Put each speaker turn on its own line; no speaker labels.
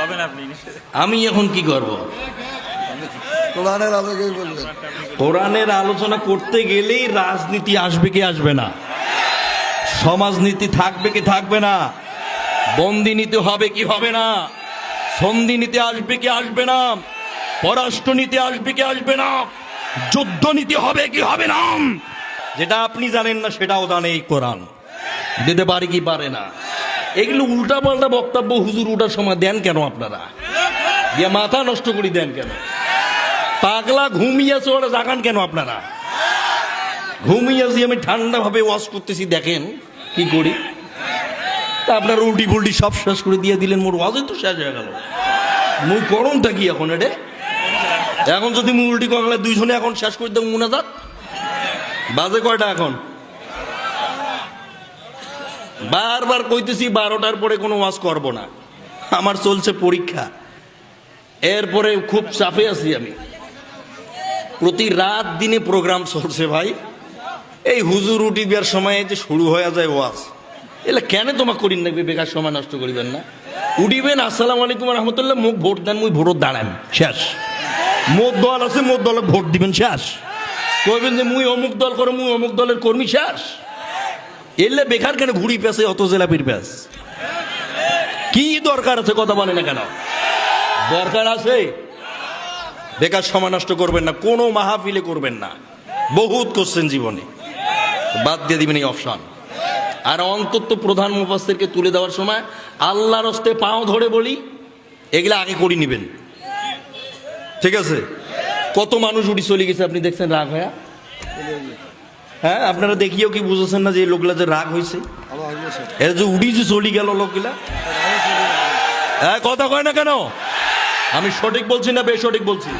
আপনি
আমি এখন কি করব?
কোরআনের আলোকেই বলবেন।
কোরআনের আলোচনা করতে গেলেই রাজনীতি আসবে কি আসবে না? সমাজনীতি থাকবে কি থাকবে না? বন্দি নীতি হবে কি হবে না? সন্ধি নীতি আসবে কি আসবে না? পররাষ্ট্র নীতি আসবে কি আসবে না? যুদ্ধ নীতি হবে কি হবে না? যেটা আপনি জানেন না সেটাও জানে এই কোরআন। দিতে পারে কি পারে না? এগুলো উল্টা পাল্টা বক্তব্য হুজুর উঠার সময় দেন কেন আপনারা? দিয়ে মাথা নষ্ট করে দেন কেন? পাগলা ঘুমিয়েছে ওরা জাগান কেন আপনারা? ঘুমিয়েছি আমি ঠান্ডা ভাবে ওয়াশ করতেছি, দেখেন কি করি? তা আপনার উল্টি ফুলটি সব শেষ করে দিয়ে দিলেন, মোর ওয়াজই তো শেষ হয়ে গেল। মুই করমটা কি এখন এটা? এখন যদি মুই উল্টি কগলে দুইজনে এখন শেষ করে দেবো মনে যাক বাজে কয়টা এখন? বারবার কইতেছি বারোটার পরে কোনো ওয়াজ করব না। আমার চলছে পরীক্ষা। এরপরে খুব চাপে আছি আমি। প্রতি রাত দিনে প্রোগ্রাম চলছে ভাই। এই হুজুর উঠি দেওয়ার সময় যে শুরু হয়ে যায় ওয়াজ। এলে কেন তোমা করিন নাকি বেকার সময় নষ্ট করিবেন না। উঠিবেন, আসসালামু আলাইকুম রহমতুল্লাহ, মুখ ভোট দেন, মুই ভোটত দাঁড়ান শেষ। মোট দল আছে মোট দলে ভোট দিবেন, শেষ। কইবেন যে মুই অমুক দল করে, মুই অমুক দলের কর্মী, শেষ। এলে বেকার কেন ঘুরি পেছে অত জেলাপির প্যাস কি দরকার আছে কথা বলে না কেন? দরকার আছে? বেকার সময় নষ্ট করবেন না, কোনো মাহফিলে করবেন না। বহুত করছেন জীবনে। বাদ দিয়ে দিবেন এই অপশন। আর অন্তত প্রধান মুফাসসিরকে তুলে দেওয়ার সময় আল্লাহর হস্তে পাও ধরে বলি, এগুলা আগে করে নিবেন। ঠিক আছে? কত মানুষ উঠি চলে গেছে, আপনি দেখছেন রাগ হয়ে? হ্যাঁ আপনারা দেখিও কি বুঝেছেন না যে লোকগুলা যে রাগ হয়েছে এরা যে উড়ি যে চলে গেল লোকগুলা। হ্যাঁ কথা কয় না কেন? আমি সঠিক বলছি না বেসঠিক বলছি?